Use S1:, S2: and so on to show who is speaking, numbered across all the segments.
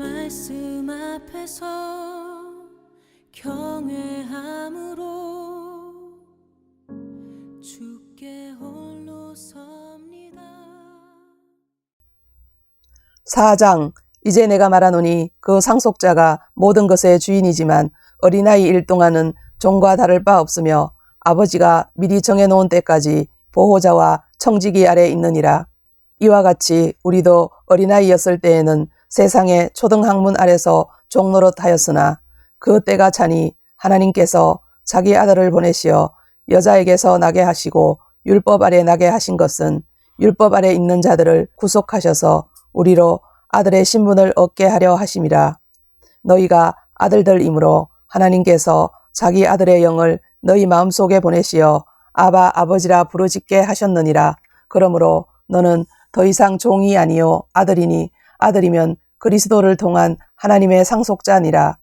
S1: 말씀 앞에서 경외함으로 주께 홀로 섭니다.
S2: 4장 이제 내가 말하노니 그 상속자가 모든 것의 주인이지만 어린아이 일 동안은 종과 다를 바 없으며 아버지가 미리 정해놓은 때까지 보호자와 청지기 아래 있느니라. 이와 같이 우리도 어린아이였을 때에는 세상의 초등학문 아래서 종노릇 하였으나 그 때가 차니 하나님께서 자기 아들을 보내시어 여자에게서 나게 하시고 율법 아래 나게 하신 것은 율법 아래 있는 자들을 구속하셔서 우리로 아들의 신분을 얻게 하려 하심이라. 너희가 아들들이므로 하나님께서 자기 아들의 영을 너희 마음속에 보내시어 아바 아버지라 부르짖게 하셨느니라. 그러므로 너는 더 이상 종이 아니요 아들이니 아들이면 그리스도를 통한 하나님의 상속자니라.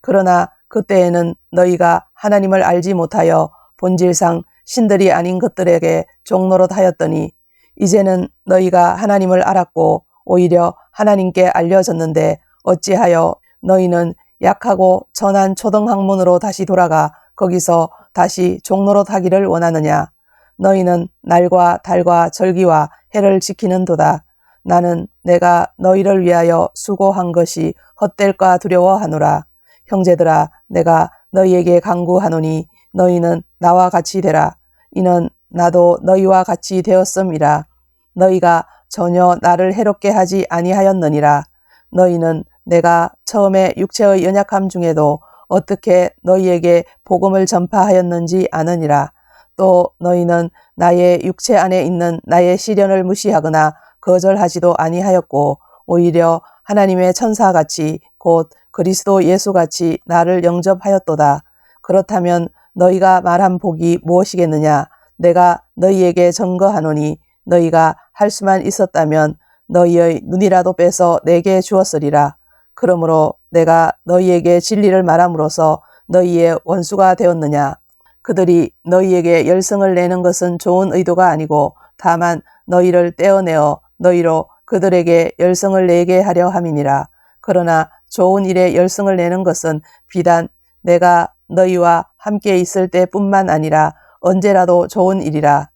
S2: 그러나 그때에는 너희가 하나님을 알지 못하여 본질상 신들이 아닌 것들에게 종노릇 하였더니 이제는 너희가 하나님을 알았고 오히려 하나님께 알려졌는데 어찌하여 너희는 약하고 천한 초등학문으로 다시 돌아가 거기서 다시 종노릇 하기를 원하느냐. 너희는 날과 달과 절기와 해를 지키는 도다. 나는 내가 너희를 위하여 수고한 것이 헛될까 두려워하노라. 형제들아, 내가 너희에게 강구하노니 너희는 나와 같이 되라. 이는 나도 너희와 같이 되었음이라. 너희가 전혀 나를 해롭게 하지 아니하였느니라. 너희는 내가 처음에 육체의 연약함 중에도 어떻게 너희에게 복음을 전파하였는지 아느니라. 또 너희는 나의 육체 안에 있는 나의 시련을 무시하거나 거절하지도 아니하였고 오히려 하나님의 천사같이 곧 그리스도 예수같이 나를 영접하였도다. 그렇다면 너희가 말한 복이 무엇이겠느냐? 내가 너희에게 증거하노니 너희가 할 수만 있었다면 너희의 눈이라도 빼서 내게 주었으리라. 그러므로 내가 너희에게 진리를 말함으로써 너희의 원수가 되었느냐? 그들이 너희에게 열성을 내는 것은 좋은 의도가 아니고 다만 너희를 떼어내어 너희로 그들에게 열성을 내게 하려 함이니라. 그러나 좋은 일에 열성을 내는 것은 비단 내가 너희와 함께 있을 때뿐만 아니라 언제라도 좋은 일이라.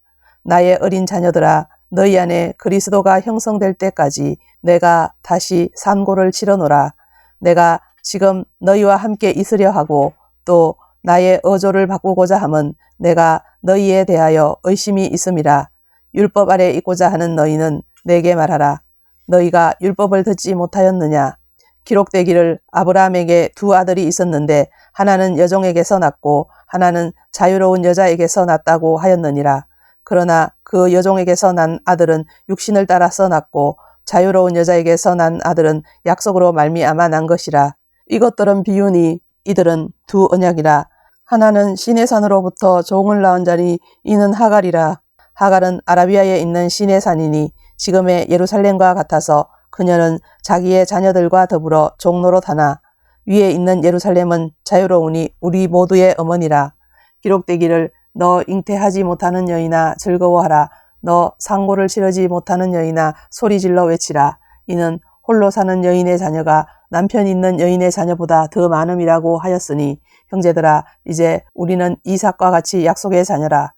S2: 나의 어린 자녀들아, 너희 안에 그리스도가 형성될 때까지 내가 다시 산고를 치러노라. 내가 지금 너희와 함께 있으려 하고 또 나의 어조를 바꾸고자 함은 내가 너희에 대하여 의심이 있음이라. 율법 아래 있고자 하는 너희는 내게 말하라. 너희가 율법을 듣지 못하였느냐? 기록되기를 아브라함에게 두 아들이 있었는데 하나는 여종에게서 낳고 하나는 자유로운 여자에게서 낳았다고 하였느니라. 그러나 그 여종에게서 난 아들은 육신을 따라서 낳고 자유로운 여자에게서 난 아들은 약속으로 말미암아 난 것이라. 이것들은 비유니 이들은 두 언약이라. 하나는 시내 산으로부터 종을 낳은 자니 이는 하갈이라. 하갈은 아라비아에 있는 시내 산이니 지금의 예루살렘과 같아서 그녀는 자기의 자녀들과 더불어 종로로 타나 위에 있는 예루살렘은 자유로우니 우리 모두의 어머니라. 기록되기를 너 잉태하지 못하는 여인아 즐거워하라. 너 상고를 치르지 못하는 여인아 소리질러 외치라. 이는 홀로 사는 여인의 자녀가 남편 있는 여인의 자녀보다 더 많음이라고 하였으니 형제들아 이제 우리는 이삭과 같이 약속의 자녀라.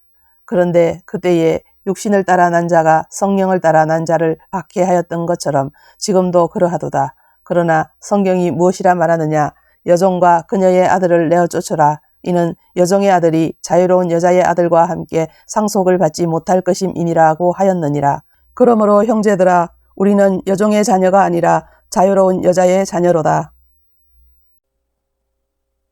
S2: 그런데 그때에 육신을 따라 난 자가 성령을 따라 난 자를 박해하였던 것처럼 지금도 그러하도다. 그러나 성경이 무엇이라 말하느냐? 여종과 그녀의 아들을 내어 쫓으라. 이는 여종의 아들이 자유로운 여자의 아들과 함께 상속을 받지 못할 것임이니라고 하였느니라. 그러므로 형제들아, 우리는 여종의 자녀가 아니라 자유로운 여자의 자녀로다.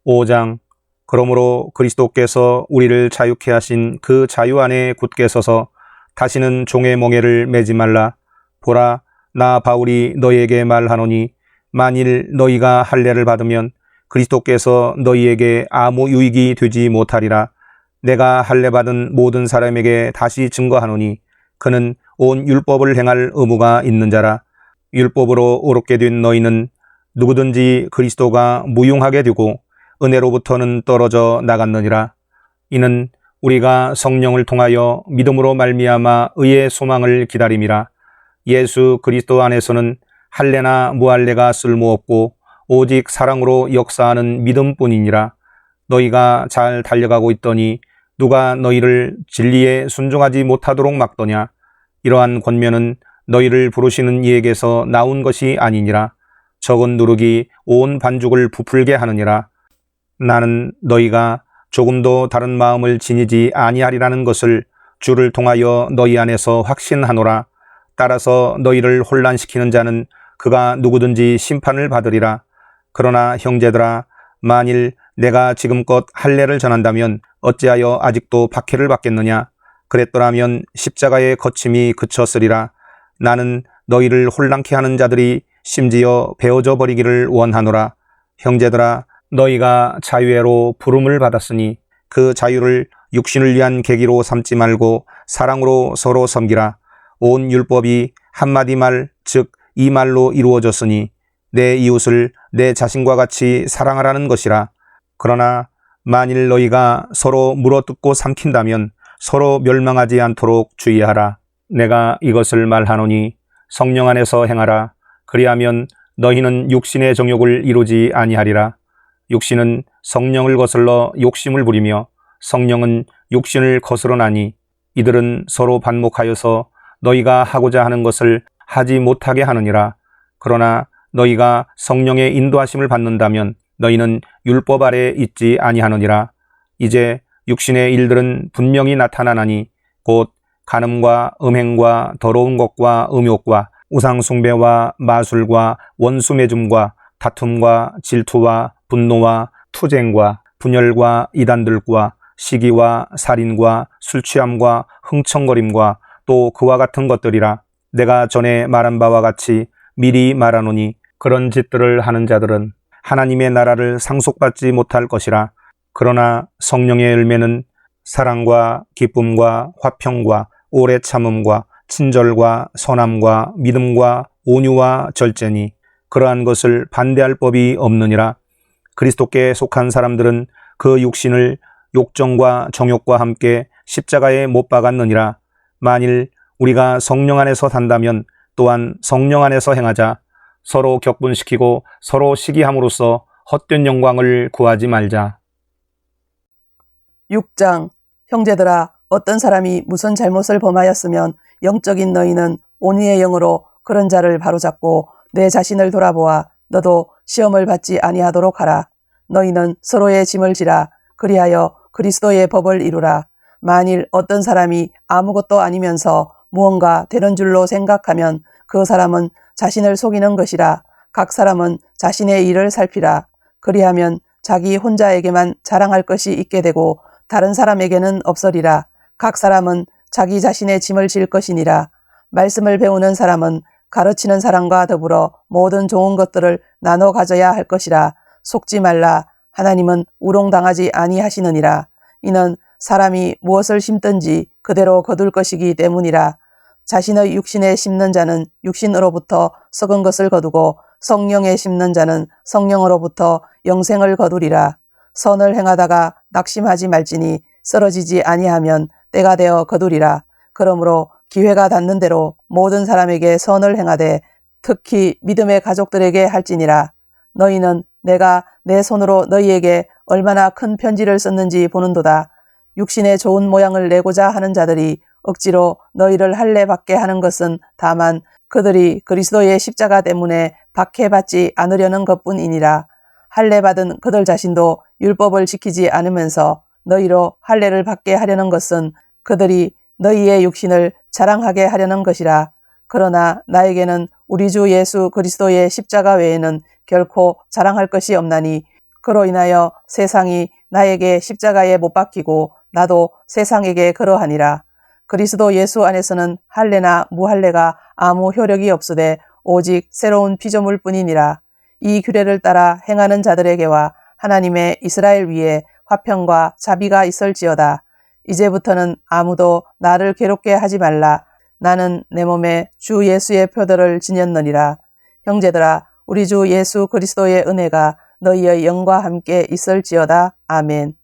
S3: 5장 그러므로 그리스도께서 우리를 자유케 하신 그 자유 안에 굳게 서서 다시는 종의 멍에를 매지 말라. 보라, 나 바울이 너희에게 말하노니 만일 너희가 할례를 받으면 그리스도께서 너희에게 아무 유익이 되지 못하리라. 내가 할례 받은 모든 사람에게 다시 증거하노니 그는 온 율법을 행할 의무가 있는 자라. 율법으로 옳게 된 너희는 누구든지 그리스도가 무용하게 되고 은혜로부터는 떨어져 나갔느니라. 이는 우리가 성령을 통하여 믿음으로 말미암아 의의 소망을 기다림이라. 예수 그리스도 안에서는 할례나 무할례가 쓸모없고 오직 사랑으로 역사하는 믿음뿐이니라. 너희가 잘 달려가고 있더니 누가 너희를 진리에 순종하지 못하도록 막더냐? 이러한 권면은 너희를 부르시는 이에게서 나온 것이 아니니라. 적은 누룩이 온 반죽을 부풀게 하느니라. 나는 너희가 조금도 다른 마음을 지니지 아니하리라는 것을 주를 통하여 너희 안에서 확신하노라. 따라서 너희를 혼란시키는 자는 그가 누구든지 심판을 받으리라. 그러나 형제들아, 만일 내가 지금껏 할례를 전한다면 어찌하여 아직도 박해를 받겠느냐? 그랬더라면 십자가의 거침이 그쳤으리라. 나는 너희를 혼란케 하는 자들이 심지어 베어져 버리기를 원하노라. 형제들아, 너희가 자유회로 부름을 받았으니 그 자유를 육신을 위한 계기로 삼지 말고 사랑으로 서로 섬기라. 온 율법이 한마디 말, 즉 이 말로 이루어졌으니 내 이웃을 내 자신과 같이 사랑하라는 것이라. 그러나 만일 너희가 서로 물어뜯고 삼킨다면 서로 멸망하지 않도록 주의하라. 내가 이것을 말하노니 성령 안에서 행하라. 그리하면 너희는 육신의 정욕을 이루지 아니하리라. 육신은 성령을 거슬러 욕심을 부리며 성령은 육신을 거스르나니 이들은 서로 반목하여서 너희가 하고자 하는 것을 하지 못하게 하느니라. 그러나 너희가 성령의 인도하심을 받는다면 너희는 율법 아래 있지 아니하느니라. 이제 육신의 일들은 분명히 나타나나니 곧 간음과 음행과 더러운 것과 음욕과 우상숭배와 마술과 원수매줌과 다툼과 질투와 분노와 투쟁과 분열과 이단들과 시기와 살인과 술취함과 흥청거림과 또 그와 같은 것들이라 내가 전에 말한 바와 같이 미리 말하노니 그런 짓들을 하는 자들은 하나님의 나라를 상속받지 못할 것이라. 그러나 성령의 열매는 사랑과 기쁨과 화평과 오래 참음과 친절과 선함과 믿음과 온유와 절제니 그러한 것을 반대할 법이 없느니라. 그리스도께 속한 사람들은 그 육신을 욕정과 정욕과 함께 십자가에 못 박았느니라. 만일 우리가 성령 안에서 산다면 또한 성령 안에서 행하자. 서로 격분시키고 서로 시기함으로써 헛된 영광을 구하지 말자.
S2: 6장. 형제들아 어떤 사람이 무슨 잘못을 범하였으면 영적인 너희는 온유의 영으로 그런 자를 바로잡고 내 자신을 돌아보아 너도 시험을 받지 아니하도록 하라. 너희는 서로의 짐을 지라 그리하여 그리스도의 법을 이루라. 만일 어떤 사람이 아무것도 아니면서 무언가 되는 줄로 생각하면 그 사람은 자신을 속이는 것이라. 각 사람은 자신의 일을 살피라. 그리하면 자기 혼자에게만 자랑할 것이 있게 되고 다른 사람에게는 없으리라. 각 사람은 자기 자신의 짐을 질 것이니라. 말씀을 배우는 사람은 가르치는 사람과 더불어 모든 좋은 것들을 나눠 가져야 할 것이라. 속지 말라. 하나님은 우롱당하지 아니하시느니라. 이는 사람이 무엇을 심든지 그대로 거둘 것이기 때문이라. 자신의 육신에 심는 자는 육신으로부터 썩은 것을 거두고 성령에 심는 자는 성령으로부터 영생을 거두리라. 선을 행하다가 낙심하지 말지니 쓰러지지 아니하면 때가 되어 거두리라. 그러므로 기회가 닿는 대로 모든 사람에게 선을 행하되 특히 믿음의 가족들에게 할지니라. 너희는 내가 내 손으로 너희에게 얼마나 큰 편지를 썼는지 보는도다. 육신의 좋은 모양을 내고자 하는 자들이 억지로 너희를 할례 받게 하는 것은 다만 그들이 그리스도의 십자가 때문에 박해받지 않으려는 것뿐이니라. 할례 받은 그들 자신도 율법을 지키지 않으면서 너희로 할례를 받게 하려는 것은 그들이 너희의 육신을 자랑하게 하려는 것이라. 그러나 나에게는 우리 주 예수 그리스도의 십자가 외에는 결코 자랑할 것이 없나니 그로 인하여 세상이 나에게 십자가에 못 박히고 나도 세상에게 그러하니라. 그리스도 예수 안에서는 할례나 무할례가 아무 효력이 없으되 오직 새로운 피조물 뿐이니라. 이 규례를 따라 행하는 자들에게와 하나님의 이스라엘 위에 화평과 자비가 있을지어다. 이제부터는 아무도 나를 괴롭게 하지 말라. 나는 내 몸에 주 예수의 표들을 지녔느니라. 형제들아, 우리 주 예수 그리스도의 은혜가 너희의 영과 함께 있을지어다. 아멘.